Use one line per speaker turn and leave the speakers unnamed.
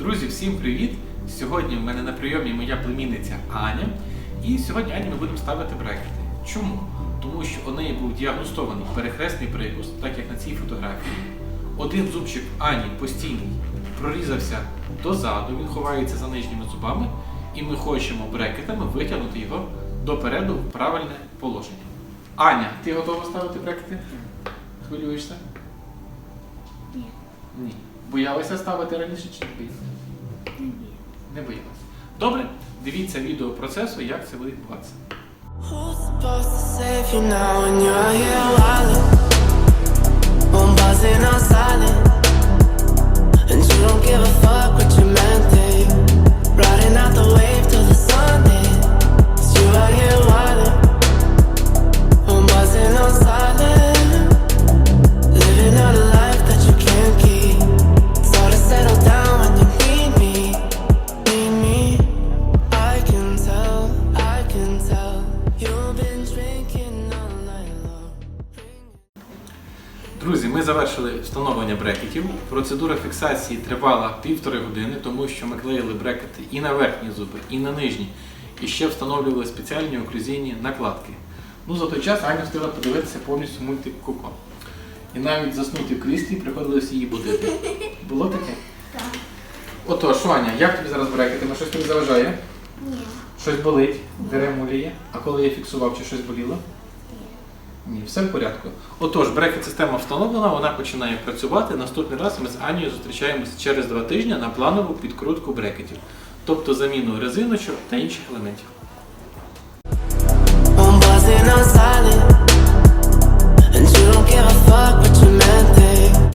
Друзі, всім привіт! Сьогодні в мене на прийомі моя племінниця Аня. І сьогодні Ані ми будемо ставити брекети. Чому? Тому що у неї був діагностований перехресний прикус, так як на цій фотографії. Один зубчик Ані постійний прорізався дозаду, він ховається за нижніми зубами, і ми хочемо брекетами витягнути його допереду в правильне положення. Аня, ти готова ставити брекети? Хвилюєшся?
Ні.
Ні. Боялася ставити раніше чи не боїшся? Не боялися. Добре, дивіться відео процесу, як це буде відбуватися. Друзі, ми завершили встановлення брекетів. Процедура фіксації тривала півтори години, тому що ми клеїли брекети і на верхні зуби, і на нижні. І ще встановлювали спеціальні оклюзійні накладки. Ну, за той час Аня встигла подивитися повністю мультик Коко. І навіть заснути в кріслі приходилось її будити. Було таке?
Так.
Отож, Аня, як тобі зараз брекети? Ну, щось тобі заважає?
Ні.
Щось болить, дере муліє. А коли я фіксував, чи щось боліло? Ні, все в порядку. Отож, брекет-система встановлена, вона починає працювати. Наступний раз ми з Анією зустрічаємося через два тижні на планову підкрутку брекетів, тобто заміну резиночок та інших елементів.